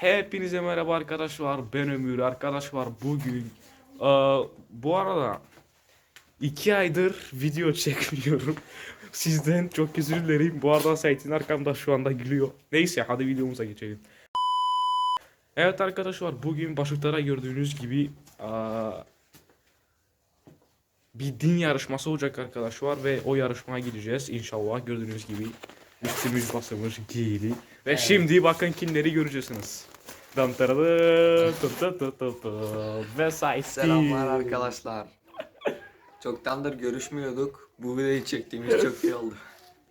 Hepinize merhaba arkadaşlar. Ben Ömür. Arkadaşlar bugün eee, bu arada iki aydır video çekmiyorum. Sizden çok özür dilerim. Bu arada Sait'in arkamda şu anda gülüyor. Neyse hadi videomuza geçelim. Evet arkadaşlar bugün başlıklara gördüğünüz gibi eee, bir din yarışması olacak arkadaşlar ve o yarışmaya gideceğiz inşallah gördüğünüz gibi üstümüz basılmış giyili ve şimdi bakın kimleri göreceksiniz. Dam taradı, tı tı tı tı tı. Ve. Selamlar arkadaşlar. Çoktandır görüşmüyorduk. Bu videoyu çektiğimiz çok iyi oldu.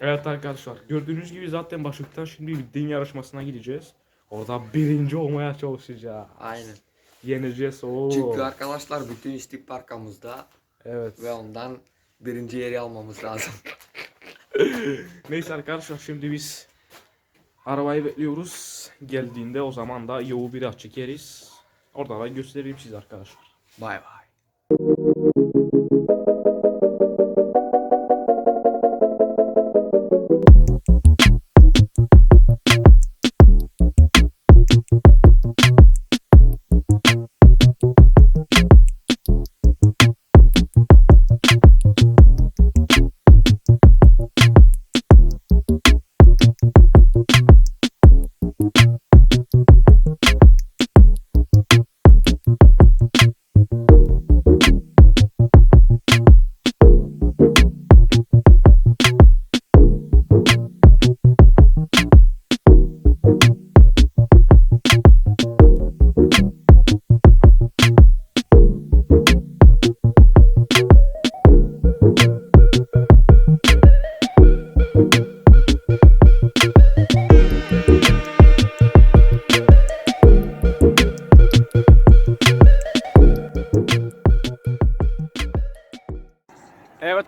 Evet arkadaşlar gördüğünüz gibi zaten başlıktan şimdi bir din yarışmasına gideceğiz. Orada birinci olmaya çalışacağız. Aynen. Yeneceğiz o. Çünkü arkadaşlar bütün istik arkamızda Evet. ve ondan birinci yeri almamız lazım. Neyse arkadaşlar şimdi biz arabayı bekliyoruz. Geldiğinde o zaman da yolu biraz çekeriz. Orada da göstereyim size arkadaşlar. Bay bay.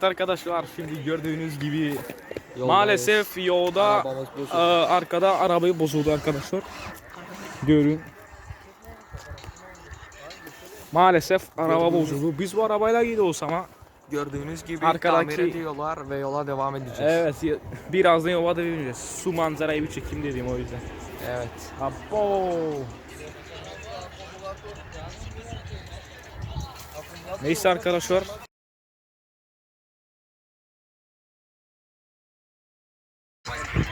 Evet arkadaşlar şimdi gördüğünüz gibi Yoldayız. maalesef yolda e, arkada arabayı bozuldu arkadaşlar. Görün. Maalesef araba bozuldu. Biz bu arabayla gidiyoruz ama Gördüğünüz gibi Arkadaki- tamir ediyorlar ve yola devam edeceğiz. evet birazdan yola da vereceğiz. Su manzarayı bir çekeyim dedim o yüzden. Evet. Abo. Neyse arkadaşlar.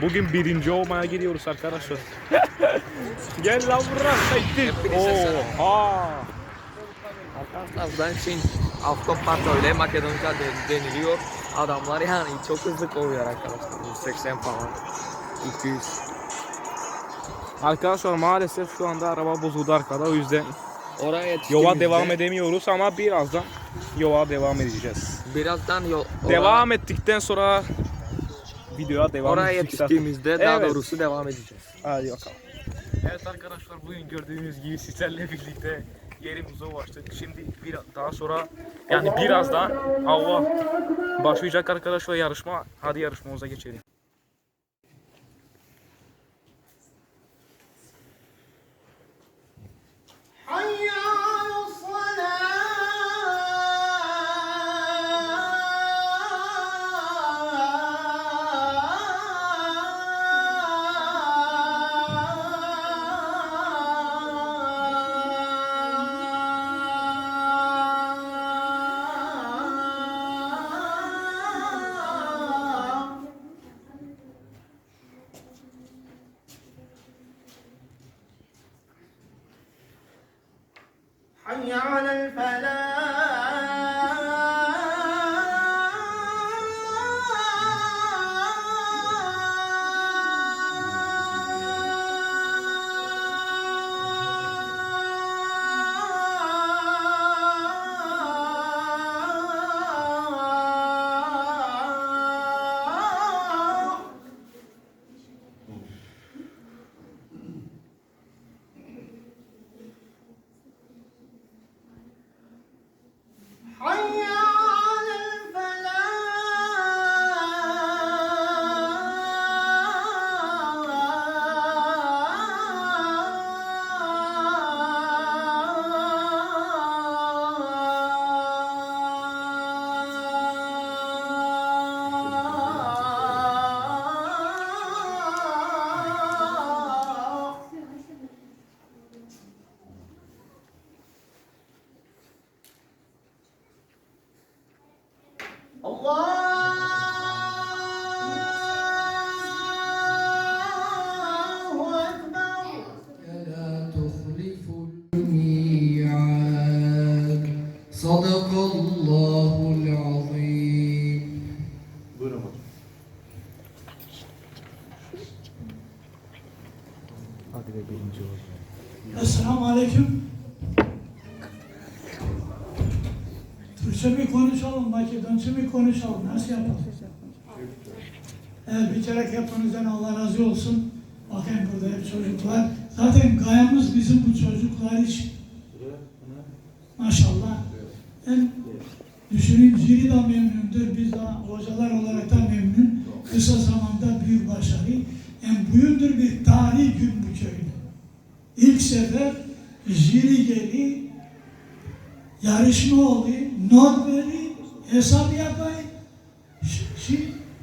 Bugün birinci olmaya gidiyoruz arkadaşlar. Gel lan buraya. Oha. Arkadaşlar ben için Avtopark öyle Makedonca de- deniliyor. Adamlar yani çok hızlı kovuyor arkadaşlar. 180 falan. 200. Arkadaşlar maalesef şu anda araba bozuldu arkada o yüzden Oraya yola devam edemiyoruz ama birazdan yola devam edeceğiz. Birazdan yol Devam ettikten sonra videoya devam Oraya edeceğiz. yetiştiğimizde daha Evet. doğrusu devam edeceğiz. Hadi bakalım. Evet arkadaşlar bugün gördüğünüz gibi sizlerle birlikte yerimize ulaştık. Şimdi bir daha sonra yani birazdan hava başlayacak arkadaşlar yarışma. Hadi yarışmamıza geçelim. حي على الفلاح؟ Konuşalım, nasıl yapalım? Evet, bir kere hepinizden Allah razı olsun. Bakın burada hep çocuklar. Zaten gayemiz bizim bu çocuklar için. Maşallah. Hem düşünün Jiri de memnundur, biz de hocalar olarak da memnun. Kısa zamanda büyük başarı. Hem büyüktür bir tarihi gün bu köyde. İlk sefer jüri geli, yarışma oldu, not veri, hesap ş-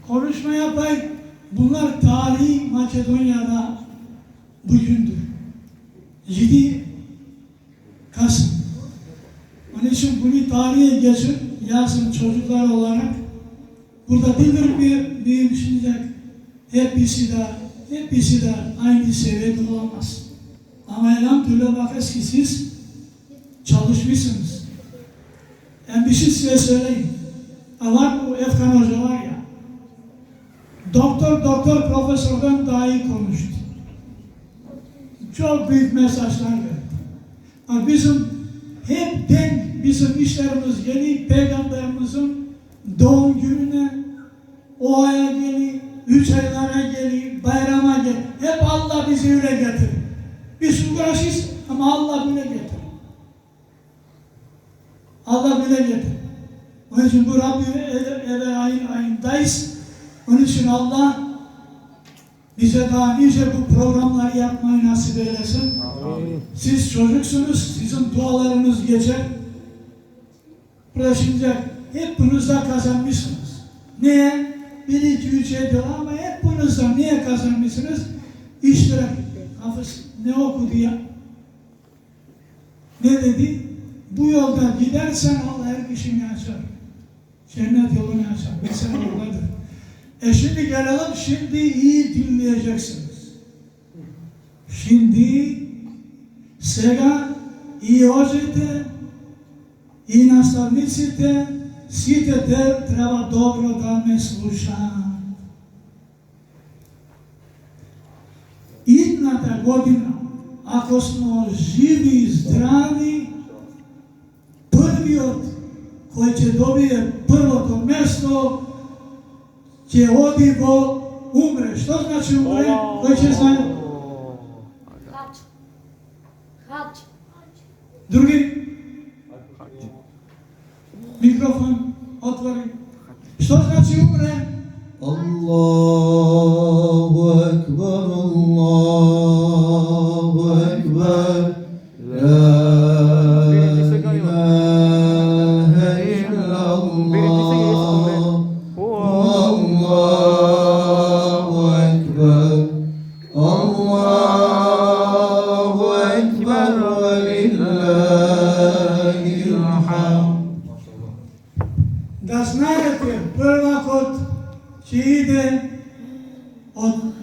konuşma yapay. Bunlar tarihi Makedonya'da bugündür. 7 Kasım. Onun için bunu tarihe geçin, yazın çocuklar olarak. Burada bir düşünecek. Hepsi de, hepsi de aynı seviyede olamaz. Ama elhamdülillah bakız ki siz çalışmışsınız. Ben bir şey size söyleyeyim. Var bu Efkan Hoca var ya, doktor doktor profesörden daha iyi konuştu. Çok büyük mesajlar verdi. Bizim hep denk bizim işlerimiz geliyor peygamberimizin doğum gününe o aya geliyor, üç aylara geliyor, bayrama geliyor. Hep Allah bizi öyle getirir. Biz uğraşız ama Allah bile getirir. Allah bile getirir. Onun için bu Rabbi ele, ele ayın ayındayız. Onun için Allah bize daha nice bu programları yapmayı nasip eylesin. Siz çocuksunuz, sizin dualarınız geçer. Burada şimdi hepiniz de kazanmışsınız. Niye? Bir, iki, üç ediyor ama hepiniz de niye kazanmışsınız? İştirak. Hafız ne okudu ya? Ne dedi? Bu yolda gidersen Allah her işini açar. Cennet yolunu açar. Mesela oradadır. E şimdi gelelim, şimdi iyi dinleyeceksiniz. Şimdi Сега и ожите и наставниците, сите те треба добро да ме слушаат. Идната година, ако смо живи и здрави, првиот кој ќе добие првото место, και ότι δω ούμπρε, στο να σου ούμπρε, το είχε σαν. Drugi,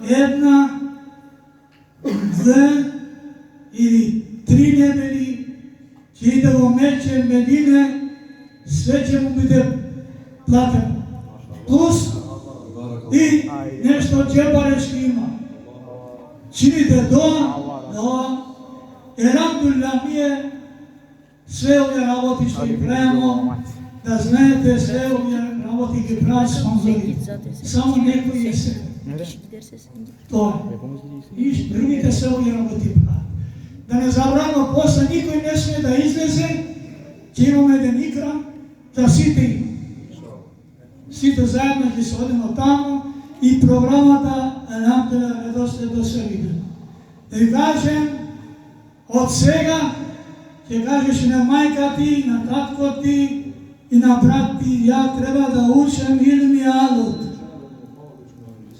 една, две или три недели, ќе иде во Мече, Медине, све ќе му биде платено. Плюс и нешто джебарешки има. Чините доа, доа, елhamdülillah ние све овие работи што ги правимо, да знаете све овие работи ги прави спонзори. Само некои е се. Тоа. И другите се овие работи. Да не забравам, после никој не смее да излезе, ќе имаме еден екран, да сите сите заедно ќе се одиме таму и програмата Елhamdülillah редоследно се види. Да ви кажем, од сега ќе кажеш и на мајка ти, на татко ти и на брат ти, ја треба да учам илми алут.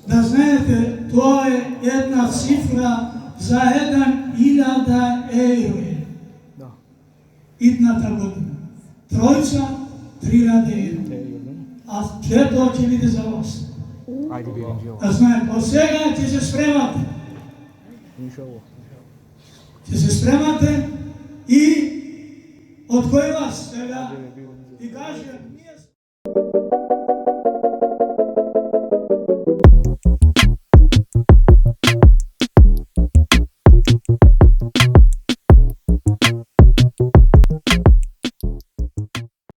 Да знаете, тоа е една цифра за еден илјада евро. Da. Идната година. Тројца, три евро. А тоа ќе биде за вас. Ol. Да знаете, од сега ќе се спремате. İnşallah. Ќе се спремате и од кој вас сега